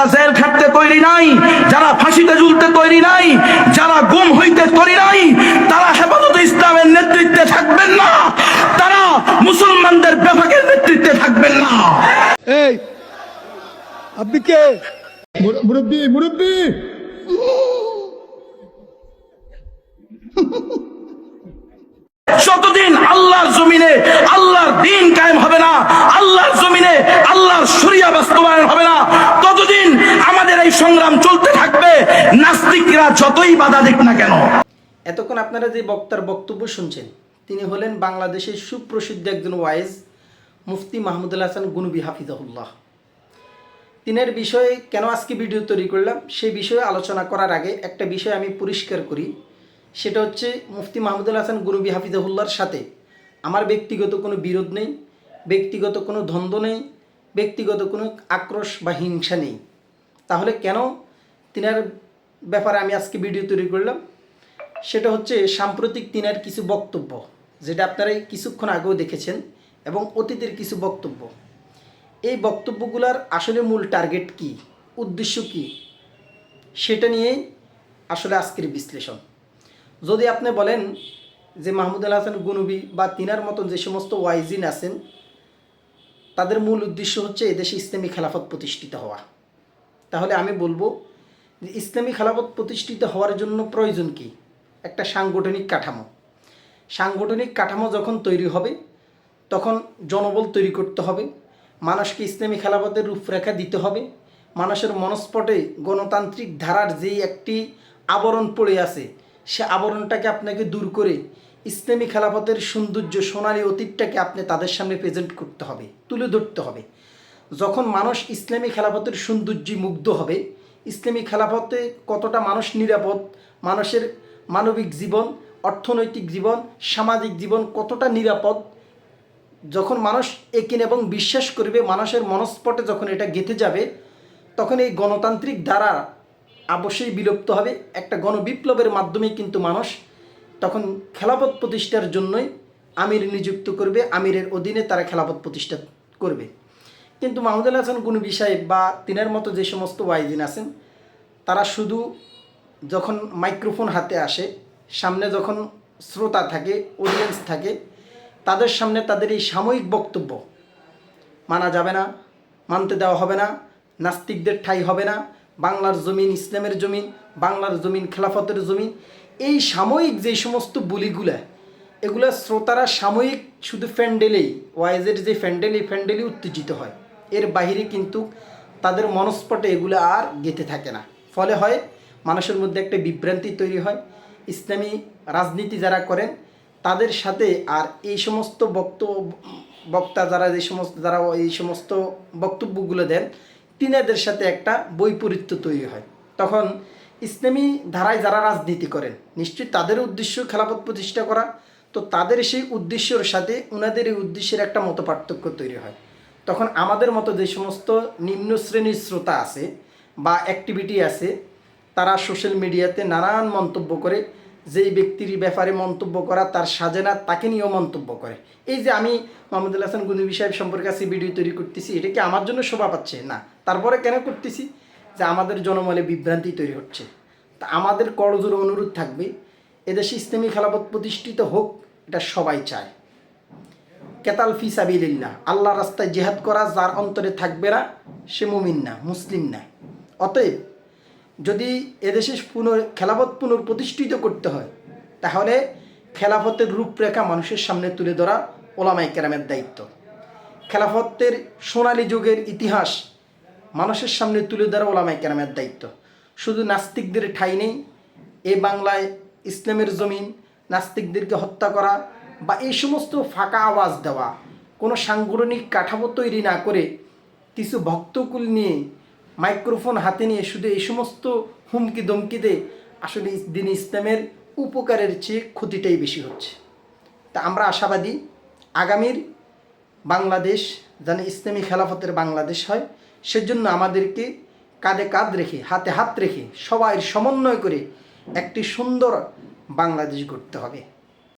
যারা জেল খাটতে তৈরি নাই যারা ফাঁসিতে ঝুলতে তৈরি নাই যারা গুম হইতে তৈরি নাই তারা হেফাজত ইসলামের নেতৃত্বে থাকবেন না। তারা মুসলমানদের বেফাকের নেতৃত্বে থাকবেন না। এই আপনি কে? মুর- মুরব্বি মুরব্বি। যতদিন আল্লাহর জমিনে আল্লাহর দিন কায়েম হবে না আল্লাহর জমিনে আল্লাহর শরিয়া বাস্তবায়ন হবে না ততদিন আমাদের এই সংগ্রাম চলতে থাকবে নাস্তিকরা যতই বাধা দিক না কেন। এতক্ষণ আপনারা যে বক্তার বক্তব্য শুনছেন, তিনি হলেন বাংলাদেশের সুপ্রসিদ্ধ একজন ওয়াইজ, মুফতি মাহমুদুল হাসান গুনবি হাফিজাহুল্লাহ। তিনের বিষয়ে কেন আজকে ভিডিও তৈরি করলাম সেই বিষয়ে আলোচনা করার আগে একটা বিষয় আমি পরিষ্কার করি। সেটা হচ্ছে মুফতি মাহমুদুল হাসান গুনবি হাফিজাহুল্লাহর সাথে আমার ব্যক্তিগত কোনো বিরোধ নেই, ব্যক্তিগত কোনো দ্বন্দ্ব নেই, ব্যক্তিগত কোনো আক্রোশ বা হিংসা নেই। তাহলে কেন তিনার ব্যাপারে আমি আজকে ভিডিও তৈরি করলাম। সেটা হচ্ছে সাম্প্রতিক তিনার কিছু বক্তব্য, যেটা আপনারা কিছুক্ষণ আগেও দেখেছেন, এবং অতীতের কিছু বক্তব্য। এই বক্তব্যগুলোর আসলে মূল টার্গেট কি, উদ্দেশ্য কি, সেটা নিয়েই আসলে আজকের বিশ্লেষণ। যদি আপনি বলেন যে মাহমুদ আল হাসান গুনুবি বা তিনার মতন যে সমস্ত ওয়াইজিন আছেন, তাদের মূল উদ্দেশ্য হচ্ছে এদেশে ইসলামী খেলাফত প্রতিষ্ঠিত হওয়া। তাহলে আমি বলব যে ইসলামী খেলাফত প্রতিষ্ঠিত হওয়ার জন্য প্রয়োজন কি? একটা সাংগঠনিক কাঠামো। সাংগঠনিক কাঠামো যখন তৈরি হবে, তখন জনবল তৈরি করতে হবে, মানুষকে ইসলামী খেলাফতের রূপরেখা দিতে হবে, মানুষের মনস্পটে গণতান্ত্রিক ধারার যেই একটি আবরণ পড়ে আছে, সে আবরণটাকে আপনাকে দূর করে ইসলামী খেলাফতের সৌন্দর্য, সোনালী অতীতটাকে আপনি তাদের সামনে প্রেজেন্ট করতে হবে, তুলে ধরতে হবে। যখন মানুষ ইসলামী খেলাফতের সৌন্দর্যে মুগ্ধ হবে ইসলামী খেলাফতে কতটা মানুষ নিরাপদ, মানুষের মানবিক জীবন, অর্থনৈতিক জীবন, সামাজিক জীবন কতটা নিরাপদ, যখন মানুষ একিন এবং বিশ্বাস করবে মানুষের মনস্পটে যখন এটা গেঁথে যাবে, তখন এই গণতান্ত্রিক দ্বারা অবশ্যই বিলুপ্ত হবে। একটা গণবিপ্লবের মাধ্যমে কিন্তু মানুষ তখন খেলাপথ প্রতিষ্ঠার জন্যই আমির নিযুক্ত করবে, আমিরের অধীনে তারা খেলাপথ প্রতিষ্ঠা করবে। কিন্তু মাহমুদুল হাসান কোনো বিষয়ে বা তিনের মতো যে সমস্ত ওয়াইজিন আছেন, তারা শুধু যখন মাইক্রোফোন হাতে আসে, সামনে যখন শ্রোতা থাকে অডিয়েন্স থাকে, তাদের সামনে তাদের এই সাময়িক বক্তব্য মানা যাবে না, মানতে দেওয়া হবে না, নাস্তিকদের ঠাই হবে না, বাংলার জমিন ইসলামের জমিন, বাংলার জমিন খেলাফতের জমিন, এই সাময়িক যে সমস্ত বলিগুলা, এগুলা শ্রোতারা সাময়িক শুধু ফ্যান্ডেলেই, ওয়াইজের যে ফ্যান্ডেল, এই ফ্যান্ডেলেই উত্তেজিত হয়। এর বাহিরে কিন্তু তাদের মনস্পটে এগুলো আর গেঁথে থাকে না। ফলে হয়, মানুষের মধ্যে একটা বিভ্রান্তি তৈরি হয়। ইসলামী রাজনীতি যারা করেন, তাদের সাথে আর এই সমস্ত বক্তব্য, বক্তা যারা যে সমস্ত, যারা এই সমস্ত বক্তব্যগুলো দেন, তিনাদের সাথে একটা বৈপরীত্য তৈরি হয়। তখন ইসলামী ধারায় যারা রাজনীতি করেন, নিশ্চয়ই তাদের উদ্দেশ্য খেলাপথ প্রতিষ্ঠা করা, তো তাদের সেই উদ্দেশ্যর সাথে ওনাদের এই উদ্দেশ্যের একটা মতো পার্থক্য তৈরি হয়। তখন আমাদের মতো যে সমস্ত নিম্ন শ্রেণির শ্রোতা আছে বা অ্যাক্টিভিটি আছে, তারা সোশ্যাল মিডিয়াতে নানান মন্তব্য করে, যেই ব্যক্তির ব্যাপারে মন্তব্য করা, তার সাজে না, তাকে নিয়েও মন্তব্য করে। এই যে আমি মোহাম্মদুল হাসান গুনবি সাহেব সম্পর্কে আজকে ভিডিও তৈরি করতেছি, এটা কি আমার জন্য শোভা পাচ্ছে? না। তারপরে কেন করতেছি? যে আমাদের জনমলে বিভ্রান্তি তৈরি হচ্ছে। তা আমাদের করজোর অনুরোধ থাকবে, এদেশে ইসলামী খেলাপথ প্রতিষ্ঠিত হোক, এটা সবাই চায়। কেতাল ফি সাবিলিল্লাহ। আল্লাহ রাস্তায় জেহাদ করা, যার অন্তরে থাকবে না, সে মুমিন না, মুসলিম না। অতএব, যদি এদেশে পুনর, খেলাফত পুনঃপ্রতিষ্ঠিত করতে হয়, তাহলে খেলাফতের রূপরেখা মানুষের সামনে তুলে ধরা ওলামাই কেরামের দায়িত্ব। খেলাফতের সোনালী যুগের ইতিহাস মানুষের সামনে তুলে ধরা ওলামাই কেরামের দায়িত্ব। শুধু নাস্তিকদের ঠাঁই নেই, এ বাংলায় ইসলামের জমিন, নাস্তিকদেরকে হত্যা করা বা এই সমস্ত ফাঁকা আওয়াজ দেওয়া, কোনো সাংগঠনিক কাঠামো তৈরি না করে কিছু ভক্তকুল নিয়ে, মাইক্রোফোন হাতে নিয়ে শুধু এই সমস্ত হুমকি দমকিতে আসলে দিন ইসলামের উপকারের চেয়ে ক্ষতিটাই বেশি হচ্ছে। তা আমরা আশাবাদী আগামীর বাংলাদেশ যেন ইসলামী খেলাফতের বাংলাদেশ হয়, সেজন্য আমাদেরকে কাঁধে কাঁধ রেখে, হাতে হাত রেখে সবাই সমন্বয় করে একটি সুন্দর বাংলাদেশ গড়তে হবে।